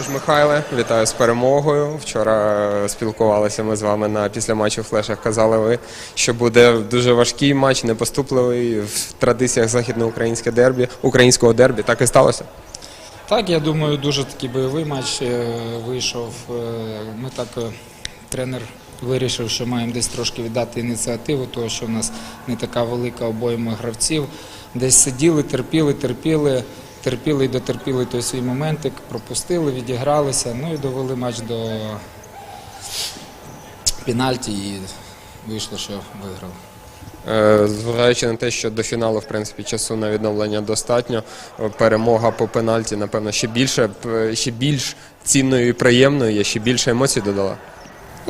Тож, Михайле, вітаю з перемогою. Вчора е, спілкувалися ми з вами на після матчу флешах. Казали ви, що буде дуже важкий матч, непоступливий в традиціях західноукраїнське дербі, українського дербі. Так і сталося. Так, я думаю, дуже такий бойовий матч е, вийшов. Е, Ми так тренер вирішив, що маємо десь трошки віддати ініціативу, того що в нас не така велика обойма гравців. Десь сиділи, терпіли, терпіли, терпіли і дотерпіли той свій моментик, пропустили, відігралися, ну і довели матч до пенальті і вийшло, що виграли. Е, Зважаючи на те, що до фіналу, в принципі, часу на відновлення достатньо, е, перемога по пенальті, напевно, ще більше, ще більш цінною і приємною, є, ще більше емоцій додала.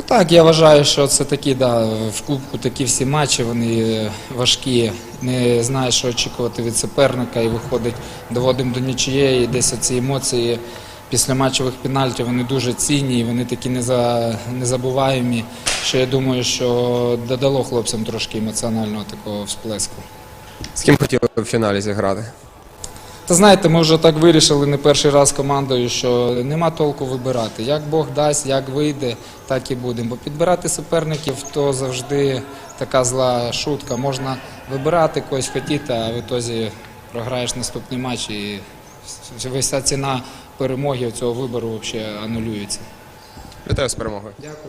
Ну так, я вважаю, що це такі, да, в кубку такі всі матчі, вони важкі. Не знаєш, що очікувати від суперника, і виходить, доводимо до нічиєї, десь ці емоції після матчових пенальтів вони дуже цінні, вони такі неза, незабуваємі, що я думаю, що додало хлопцям трошки емоціонального такого всплеску. З ким хотіли б в фіналі зіграти? Та знаєте, ми вже так вирішили не перший раз командою, що нема толку вибирати. Як Бог дасть, як вийде, так і будемо. Бо підбирати суперників то завжди така зла шутка. Можна вибирати когось хотіти, а в ітозі програєш наступний матч і вся ціна перемоги цього вибору взагалі анулюється. Вітаю з перемогою. Дякую.